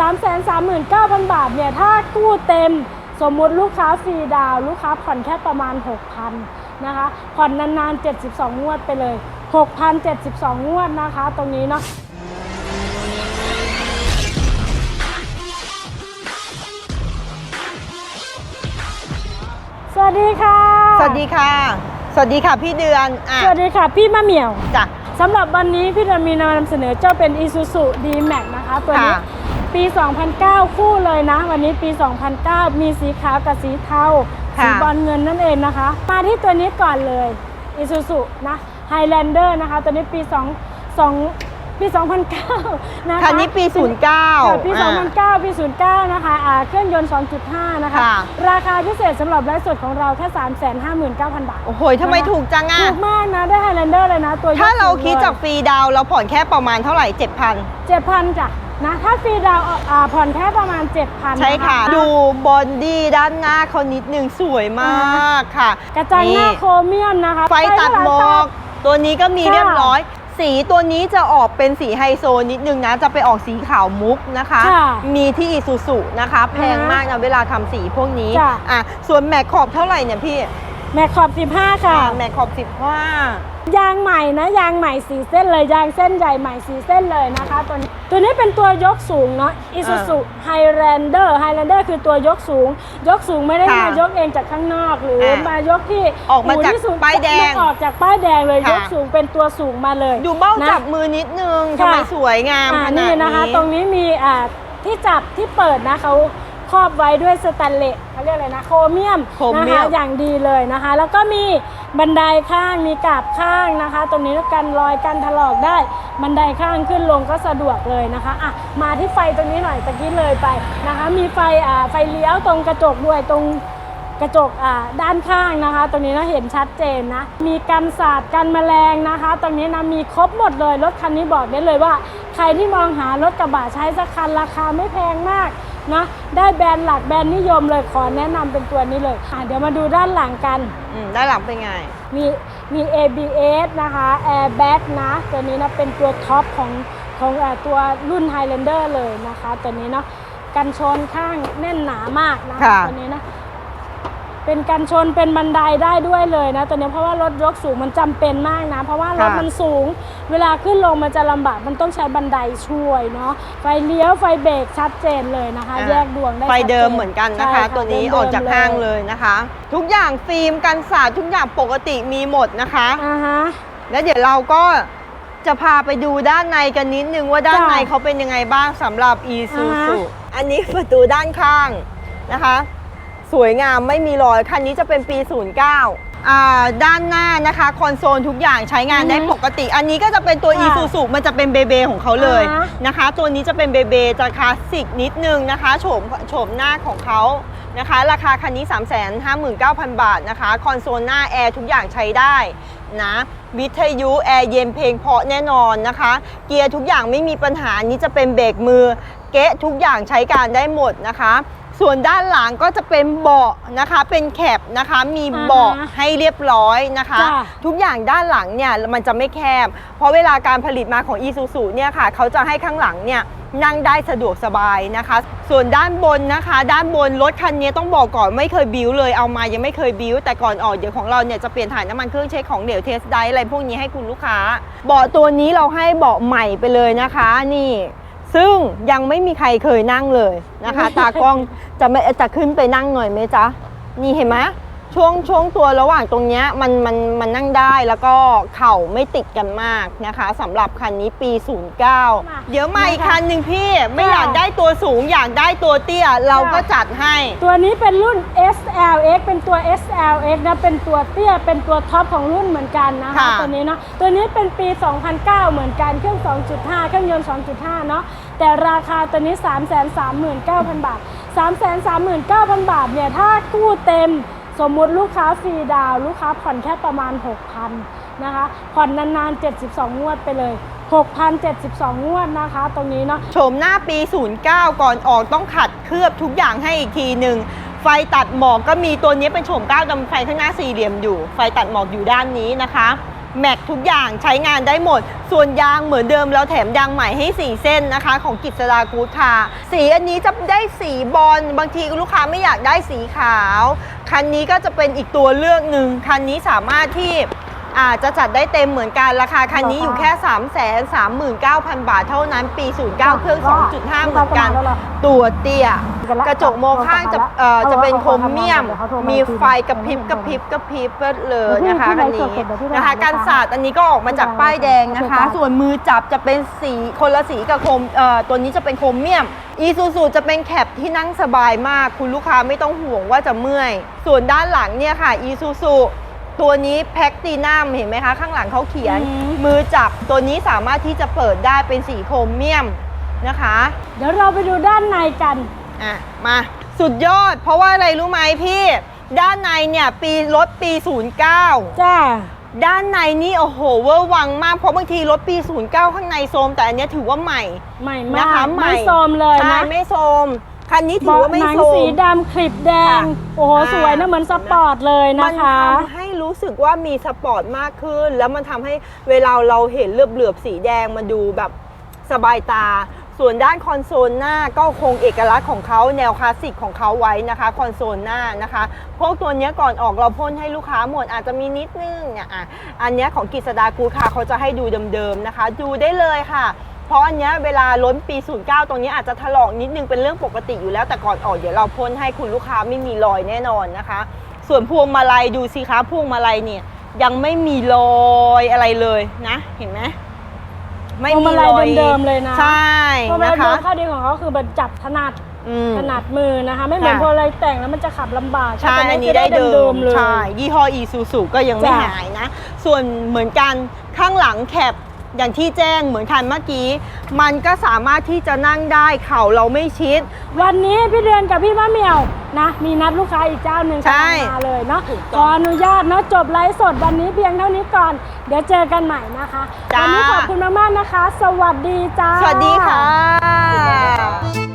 3 3 9 0 0 0 บาทเนี่ยถ้ากู้เต็มสมมุติลูกค้าฟรีดาวน์ลูกค้าผ่อนแค่ประมาณ 6,000นะคะผ่อนนานๆ 72 งวดไปเลย 6,072 งวดนะคะ ตรงนี้เนาะสวัสดีค่ะ สวัสดีค่ะ สวัสดีค่ะพี่เดือนอะสวัสดีค่ะพี่มะเหมี่ยวจ้ะสำหรับวันนี้พี่จะมีนำเสนอเจ้าเป็น Isuzu D-Max นะคะ ตัวนี้ค่ะ ปี 2009 คู่เลยนะ วันนี้ปี 2009 มีสีขาวกับสีเทา ค่ะ สีบอลเงินนั่นเองนะคะ มาที่ตัวนี้ก่อนเลย Isuzu นะ Highlander นะคะ ตัวนี้ปี2 2 ปี2009นะคะ คันนี้ปี 09ค่ะปี อะ2009 ปี 09 นะคะอ่าเครื่องยนต์ 2.5 นะคะ ค่ะ ราคาพิเศษสำหรับไลฟ์สดของเราแค่ 359,000 บาท โอ้โหทำไมนะคะถูกจังอะ ถูกมากนะ ได้ Highlander เลยนะ ตัวยกถ้าเราสูงคิดลยจากฟรีดาวน์เราผ่อนแค่ประมาณเท่าไหร่ 7,000เจ็ดพันจ้ะนะ ถ้าฟรีดาวน์อ่าผ่อนแค่ประมาณ 7,000ใช่ค่ะดูบอดี้ด้านหน้าเขานิดนึงสวยมากค่ะกระจังหน้านี่โครเมียมนะคะไฟตัดหมอก ตัวนี้ก็มีค่ะเรียบร้อย สีตัวนี้จะออกเป็นสีไฮโซนิดนึงนะ จะไปออกสีขาวมุกนะคะ ค่ะมีที่อีซูซุนะคะ แพงมากนะเวลาทำสีพวกนี้จ้ะ อะส่วนแม็กขอบเท่าไหร่เนี่ยพี่ แม็กขอบ 15ค่ะอะ แม็กขอบสิบห้ายางใหม่นะยางใหม่สีเส้นเลยยางเส้นใหญ่ใหม่สีเส้นเลยนะคะตัวนี้ตัวนี้เป็นตัวยกสูงเนาะ Isuzu Highlander Highlander คือตัวยกสูง ยกสูงไม่ได้ค่ะมายกเองจากข้างนอกหรืออะมายกที่ออกมาจากที่สูงป้ายแดงไม่ออกจากป้ายแดงเลยค่ะ ยกสูงเป็นตัวสูงมาเลย ดูเบ้านะจับมือนิดนึงค่ะ ทำไมสวยงามอ่าขนาดนี่นี้ นะคะ ตรงนี้มีอ่าที่จับที่เปิดนะเขาค รอบไว้ด้วยสแตนเลสเขาเรียกอะไรนะโครเมียมโครนะเมียคะม อย่างดีเลยนะคะ แล้วก็มีบันไดข้างมีกาบข้างนะคะ ตรงนี้กันรอยกันถลอกได้ บันไดข้างขึ้นลงก็สะดวกเลยนะคะอะมาที่ไฟตรงนี้หน่อยตะกี้เลยไปนะคะ มีไฟอ่าไฟเลี้ยวตรงกระจกด้วยตรง กระจกอ่าด้านข้างนะคะ ตรงนี้นะเห็นชัดเจนนะ มีกันศาสตร์กันแมลงนะคะ ตรงนี้นะมีครบหมดเลย รถคันนี้บอกได้เลยว่า ใครที่มองหารถกระบะใช้สักคันราคาไม่แพงมาก นะได้แบรนด์หลักแบรนด์นิยมเลยขอแนะนำเป็นตัวนี้เลยอะเดี๋ยวมาดูด้านหลังกัน อืมด้านหลังเป็นไง มีมี ABS นะคะ Airbag นะตัวนี้นะเป็นตัวท็อปของของเอ่อตัวรุ่น Highlander เลยนะคะ ตัวนี้เนาะกันชนข้างแน่นหนามากนะคะค่ะ ตัวนี้นะ เป็นกันชนเป็นบันไดได้ด้วยเลยนะตัวนี้เพราะว่ารถยกสูงมันจำเป็นมากนะ เพราะว่ารถค่ะมันสูง เวลาขึ้นลงมันจะลำบากมันต้องใช้บันไดช่วยเนาะไฟเลี้ยวไฟเบรกชัดเจนเลยนะคะอ่าแยกดวงได้ไฟชัจเดิมเหมือนกันนะคะใช่ตัวนี้ดิมๆออกจากห้างเลยนะคะ ทุกอย่างฟิล์มกันสาดทุกอย่างปกติมีหมดนะคะอ่าฮะแล้วเดี๋ยวเราก็จะพาไปดูด้านในกันนิดนึงว่าด้านจ้ะในเขาเป็นยังไงบ้างสำหรับ e s u อ่า s u ฮะอันนี้ประตูด้านข้างนะคะ สวยงามไม่มีรอย คันนี้จะเป็นปี 09อ่าด้านหน้านะคะคอนโซลทุกอย่างใช้งานได้ปกติ อันนี้ก็จะเป็นตัว e ค่ะ s u s u มันจะเป็นเบเบของเขาเลยอ่าฮะ นะคะ ตัวนี้จะเป็นเบเบจะคลาสสิกนิดนึงนะคะโฉมโฉมหน้าของเขานะคะ ราคาคันนี้ 359,000 บาทนะคะคอนโซลหน้าแอร์ทุกอย่างใช้ได้นะวิทยุแอร์เย็นเพลงเพราะแน่นอนนะคะ เกียร์ทุกอย่างไม่มีปัญหาอันนี้จะเป็นเบรกมือ เก๊ะทุกอย่างใช้การได้หมดนะคะ ส่วนด้านหลังก็จะเป็นเบาะนะคะ เป็นแคปนะคะ มีเบาะอ่าฮะให้เรียบร้อยนะคะ จ้ะทุกอย่างด้านหลังเนี่ยมันจะไม่แคบ เพราะเวลาการผลิตมาของ i s u z u เนี่ยค่ะ เขาจะให้ข้างหลังเนี่ยนั่งได้สะดวกสบายนะคะ ส่วนด้านบนนะคะ ด้านบนรถคันนี้ต้องบอกก่อนไม่เคยบิ้วเลยเอามายังไม่เคยบิ้วแต่ก่อนออกเดี๋ยวของเราเนี่ยจะเปลี่ยนถ่ายน้ำมันเครื่องเช็คของเหลวเทสไดอะไรพวกนี้ให้คุณลูกค้าเบาะตัวนี้เราให้เบาะใหม่ไปเลยนะคะ นี่ ซึ่งยังไม่มีใครเคยนั่งเลยนะคะ ตากล้องจะไม่จะขึ้นไปนั่งหน่อยไหมจ๊ะ นี่เห็นไหมช่วงช่วงตัวระหว่างตรงเนี้ยมันมันมันนั่งได้แล้วก็เข่าไม่ติดกันมากนะคะสำหรับคันนี้ปี 09 เดี๋ยวมาอีกคันหนึ่งพี่ไม่อยากได้ตัวสูงอยากได้ตัวเตี้ยเราก็จัดให้ ตัวนี้เป็นรุ่น SLX เป็นตัว SLX นะเป็นตัวเตี้ยเป็นตัวท็อปของรุ่นเหมือนกันนะคะค่ะตัวนี้เนาะตัวนี้เป็นปี 2009 เหมือนกันเครื่อง 2.5 เครื่องยนต์ 2.5 เนาะ แต่ราคาตัวนี้ 339,000 บาท 339,000 บาทเนี่ยถ้ากู้เต็มสมมุติลูกค้าฟรีดาวลูกค้าผ่อนแค่ประมาณ 6,000นะคะผ่อนนานๆ 72 งวดไปเลย 6,072 งวดนะคะ ตรงนี้เนาะโฉมหน้าปี 09 ก่อนออกต้องขัดเคลือบทุกอย่างให้อีกทีหนึ่งไฟตัดหมอกก็มีตัวนี้เป็นโฉม9ดำไฟข้างหน้าสี่เหลี่ยมอยู่ ไฟตัดหมอกอยู่ด้านนี้นะคะ แม็กทุกอย่างใช้งานได้หมด ส่วนยางเหมือนเดิมแล้วแถมยางใหม่ให้ 4 เส้นนะคะ ของกิจสดากูดค่ะ สีอันนี้จะได้สีบอลบางทีลูกค้าไม่อยากได้สีขาว คันนี้ก็จะเป็นอีกตัวเลือกหนึ่งคันนี้สามารถที่ อาจจะจัดได้เต็มเหมือนกันราคาคันนี้อยู่แค่ 3 3 9 0 0 0 บาทเท่านั้นปี 09 เครื่อง 2.5 เหมือนกัน ตัวเตี้ย กระจกโมองข้างจะเอ่อจะเป็นโครเมียม มีไฟกระพริบกระพริบกระพริบเลยนะคะคันนี้นะคะการสาดอันนี้ก็ออกมาจากป้ายแดงนะคะ ส่วนมือจับจะเป็นสีคนละสีกับโคมเอ่อตัวนี้จะเป็นโครเมียมอีซูซูจะเป็นแคปที่นั่งสบายมาก คุณลูกค้าไม่ต้องห่วงว่าจะเมื่อย ส่วนด้านหลังเนี่ยค่ะอีซูซู ตัวนี้แพ็กตีนัมเห็นไหมคะ ข้างหลังเขาเขียน อืม มือจับตัวนี้สามารถที่จะเปิดได้เป็นสีโครเมียมนะคะเดี๋ยวเราไปดูด้านในกัน อะมาสุดยอด เพราะว่าอะไรรู้ไหมพี่ ด้านในเนี่ยปีรถปี 09 จ้า ด้านในนี่โอ้โหเวอร์วังมากเพราะบางทีรถปี 09 ข้างในโซม แต่อันเนี้ยถือว่าใหม่ ใหม่นะมากคะใหม่ ไม่โซมเลยใช่นะไม่โซม คันนี้ถืเบาะอว่าไม่หนังโซสีม ดำคลิปแดง ค่ะโอ้โห อ่า สวยนะเหมือนสปอร์ตเลยมันะคะทำให้ รู้สึกว่ามีสปอร์ตมากขึ้น แล้วมันทำให้เวลาเราเห็นเหลือบๆสีแดงมันดูแบบสบายตา ส่วนด้านคอนโซลหน้าก็คงเอกลักษณ์ของเขาแนวคลาสสิกของเขาไว้นะคะคอนโซลหน้านะคะ พวกตัวเนี้ยก่อนออกเราพ่นให้ลูกค้าหมดอาจจะมีนิดนึงเนี่ยอะอันเนี้ยของกิษดากูค่ะเขาจะให้ดูเดิมๆนะคะ ดูได้เลยค่ะเพราะอันเนี้ยเวลาล้นปี 09 ตรงนี้อาจจะถลอกนิดนึงเป็นเรื่องปกติอยู่แล้วแต่ก่อนออกเดี๋ยวเราพ่นให้คุณลูกค้าไม่มีรอยแน่นอนนะคะ ส่วนพวงมาลัยดูสิคะพวงมาลัยเนี่ย ยังไม่มีรอยอะไรเลยนะ เห็นไหมไม่พวงมีมาลัยรอยเดิมๆเลยนะใช่พวงมาลันะยเดิคะมข้อดีของเขาคือมันจับถนัดอืมถนัดมือนะคะ ไม่เหมือนค่ะพวงมาลัยแต่งแล้วมันจะขับลำบากใช่แต่อันคืนี้ได้เดิมเลยใช่ยี่ห้ออีซูซูก็ยังไม่จ้ะหายนะ ส่วนเหมือนกันข้างหลังแคป อย่างที่แจ้งเหมือนคันเมื่อกี้ มันก็สามารถที่จะนั่งได้เข่าเราไม่ชิด วันนี้พี่เดือนกับพี่มะเหมียวนะ มีนัดลูกค้าอีกเจ้าหนึ่งใช่กำลังมาเลยเนาะถูกขต้องออนุญาตเนาะจบไลฟ์สดวันนี้เพียงเท่านี้ก่อน เดี๋ยวเจอกันใหม่นะคะจ้าวันี้ขอบคุณมากๆนะคะ สวัสดีจ้าสวัสดีค่ะ